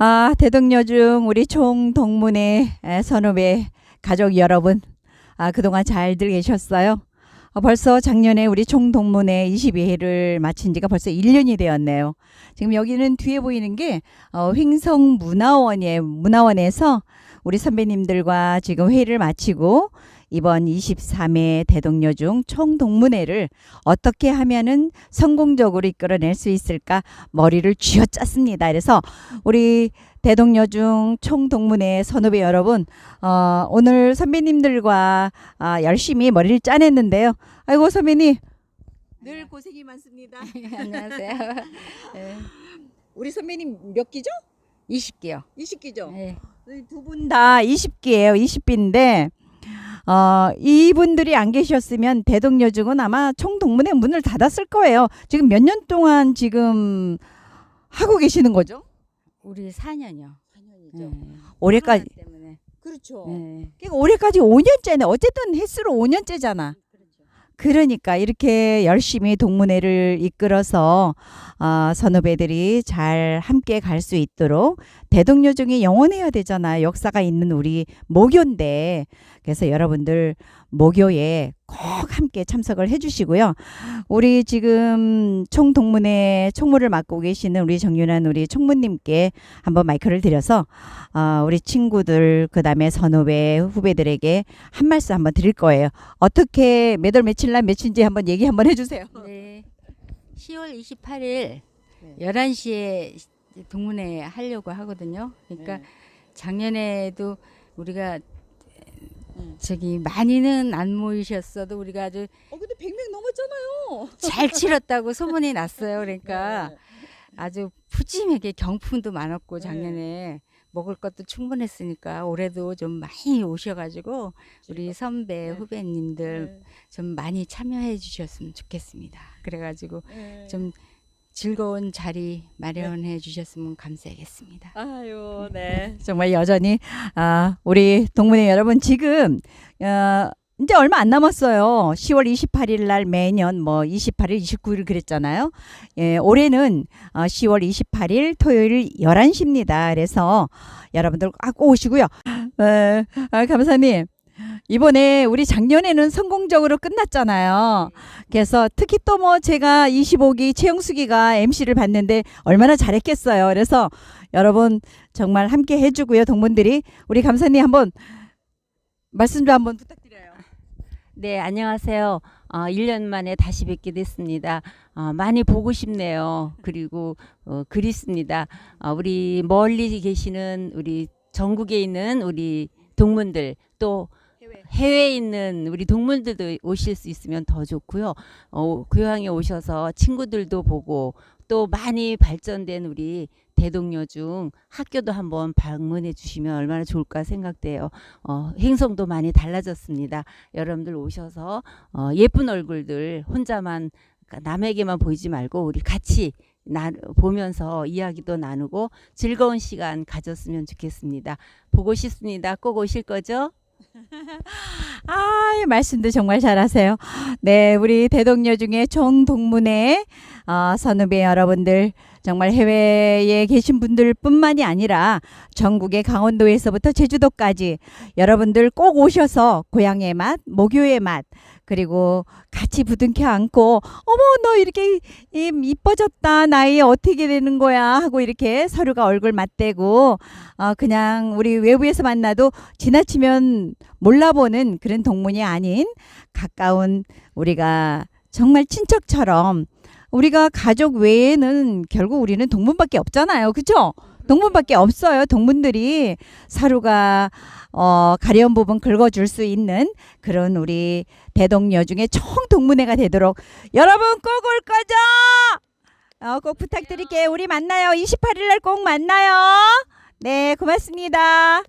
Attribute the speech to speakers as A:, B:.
A: 아, 대덕여중 우리 총동문회 에, 선후배 가족 여러분, 아, 그동안 잘들 계셨어요? 어, 벌써 작년에 우리 총동문회 22회를 마친 지가 벌써 1년이 되었네요. 지금 여기는 뒤에 보이는 게 어, 횡성문화원에 문화원에서 우리 선배님들과 지금 회의를 마치고 이번 23회 대동여중 총동문회를 어떻게 하면은 성공적으로 이끌어낼 수 있을까 머리를 쥐어짰습니다. 그래서 우리 대동여중 총동문회 선후배 여러분, 어, 오늘 선배님들과 아, 열심히 머리를 짜냈는데요. 아이고 선배님, 늘 고생이 많습니다.
B: 안녕하세요.
A: 우리 선배님 몇 기죠?
B: 20개요.
A: 20기죠?
B: 네.
A: 두 분 다 20기예요. 20기인데 어, 이분들이 안 계셨으면 대동여중은 아마 총동문회 문을 닫았을 거예요. 지금 몇 년 동안 지금 하고 계시는 거죠?
B: 우리 4년이요.
A: 4년이죠. 올해까지
B: 때문에.
A: 그렇죠.
B: 네.
A: 그러니까 올해까지 5년째네. 어쨌든 횟수로 5년째잖아. 그러니까 이렇게 열심히 동문회를 이끌어서 어, 선후배들이 잘 함께 갈 수 있도록 대동여중이 영원해야 되잖아요. 역사가 있는 우리 모교인데 그래서 여러분들 모교에 꼭 함께 참석을 해주시고요. 우리 지금 총동문회 총무를 맡고 계시는 우리 정윤환 우리 총무님께 한번 마이크를 드려서 어, 우리 친구들 그 다음에 선후배 후배들에게 한 말씀 한번 드릴 거예요. 어떻게 매달 며칠 날 며칠인지 한번 얘기 한번 해주세요.
B: 네. 10월 28일 11시에 동문회 하려고 하거든요. 그러니까
A: 네.
B: 작년에도 우리가
A: 음.
B: 저기 많이는 안 모이셨어도 우리가 아주
A: 어 근데 100명 넘었잖아요.
B: 잘 치렀다고 소문이 났어요. 그러니까
A: 네.
B: 아주 푸짐하게 경품도 많았고
A: 네.
B: 작년에 먹을 것도 충분했으니까 올해도 좀 많이 오셔가지고 우리 선배
A: 네.
B: 후배님들 좀 많이 참여해 주셨으면 좋겠습니다. 그래가지고
A: 네.
B: 좀 즐거운 자리 마련해 주셨으면 감사하겠습니다.
A: 아유, 네. 정말 여전히 아, 우리 동문회 여러분 지금 어, 이제 얼마 안 남았어요. 10월 28일 날 매년 뭐 28일, 29일 그랬잖아요. 예, 올해는 어, 10월 28일 토요일 11시입니다. 그래서 여러분들 꼭 오시고요. 에, 아, 감사님. 이번에 우리 작년에는 성공적으로 끝났잖아요. 그래서 특히 또 뭐 제가 25기 최영숙이가 MC를 봤는데 얼마나 잘했겠어요. 그래서 여러분 정말 함께 해주고요. 동문들이 우리 감사님 한번 말씀 좀 한번 부탁드려요.
C: 네, 안녕하세요. 어, 1년 만에 다시 뵙게 됐습니다. 어, 많이 보고 싶네요. 그리고 어, 그립습니다. 어, 우리 멀리 계시는 우리 전국에 있는 우리 동문들 또
A: 해외.
C: 해외에 있는 우리 동문들도 오실 수 있으면 더 좋고요. 어, 교양에 오셔서 친구들도 보고 또 많이 발전된 우리 대동여중 학교도 한번 방문해 주시면 얼마나 좋을까 생각돼요. 어, 행성도 많이 달라졌습니다. 여러분들 오셔서 어, 예쁜 얼굴들 혼자만 남에게만 보이지 말고 우리 같이 나, 보면서 이야기도 나누고 즐거운 시간 가졌으면 좋겠습니다. 보고 싶습니다. 꼭 오실 거죠?
A: 아, 이 말씀도 정말 잘하세요. 네, 우리 대동여 중에 총동문회 어, 선후배 여러분들 정말 해외에 계신 분들뿐만이 아니라 전국의 강원도에서부터 제주도까지 여러분들 꼭 오셔서 고향의 맛, 모교의 맛 그리고 같이 부둥켜 안고 어머 너 이렇게 이- 이뻐졌다 나이 어떻게 되는 거야 하고 이렇게 서로가 얼굴 맞대고 어, 그냥 우리 외부에서 만나도 지나치면 몰라보는 그런 동문이 아닌 가까운 우리가 정말 친척처럼 우리가 가족 외에는 결국 우리는 동문밖에 없잖아요. 그죠? 동문밖에 없어요. 동문들이 서로가 어, 가려운 부분 긁어줄 수 있는 그런 우리 대동여중의 총동문회가 되도록 여러분 꼭 올 거죠? 어, 꼭 부탁드릴게요. 우리 만나요. 28일 날 꼭 만나요. 네, 고맙습니다.